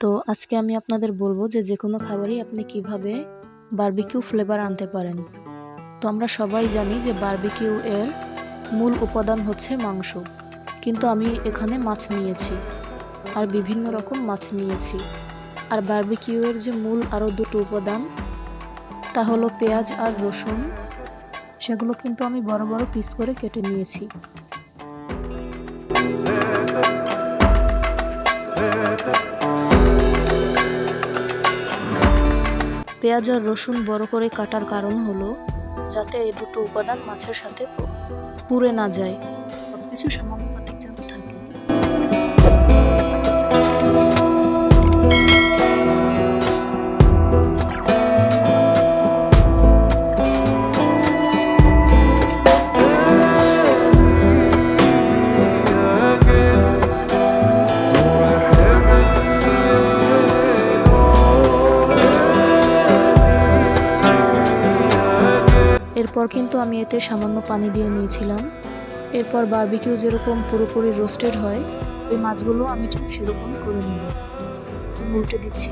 তো আজকে আমি আপনাদের বলব যে যে কোনো খাবারই আপনি কীভাবে বার্বিকিউ ফ্লেভার আনতে পারেন। তো আমরা সবাই জানি যে বারবিকিউ এর মূল উপাদান হচ্ছে মাংস। কিন্তু আমি এখানে মাছ নিয়েছি আর বিভিন্ন রকম মাছ নিয়েছি। আর বারবিকিউ এর যে মূল আরও দুটো উপাদান তা হলো পেঁয়াজ আর রসুন। সেগুলো কিন্তু আমি বড় বড় পিস করে কেটে নিয়েছি। পেঁয়াজ আর রসুন বড় করে কাটার কারণ হলো যাতে এই দুটো উপাদান মাছের সাথে পুড়ে না যায়। সবকিছু কিছু যেন এরপর কিন্তু আমি এতে সামান্য পানি দিয়ে নিয়েছিলাম। এরপর বার্বিকিউ যেরকম পুরোপুরি রোস্টেড হয়, ওই মাছগুলো আমি ঠিক সেরকম করে নেব উল্টে দিচ্ছি।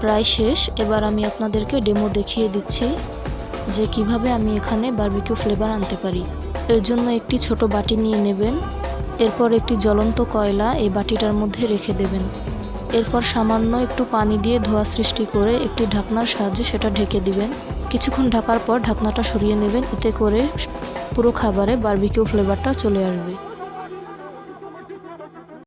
প্রায় শেষ। এবার আমি আপনাদেরকে ডেমো দেখিয়ে দিচ্ছি যে কীভাবে আমি এখানে বার্বিকিউ ফ্লেভার আনতে পারি। এর জন্য একটি ছোট বাটি নিয়ে নেবেন। এরপর একটি জ্বলন্ত কয়লা এই বাটিটার মধ্যে রেখে দেবেন। এরপর সামান্য একটু পানি দিয়ে ধোয়া সৃষ্টি করে একটি ঢাকনার সাহায্যে সেটা ঢেকে দিবেন। কিছুক্ষণ ঢাকার পর ঢাকনাটা সরিয়ে নেবেন। এতে করে পুরো খাবারে বার্বিকিউ ফ্লেভারটা চলে আসবে।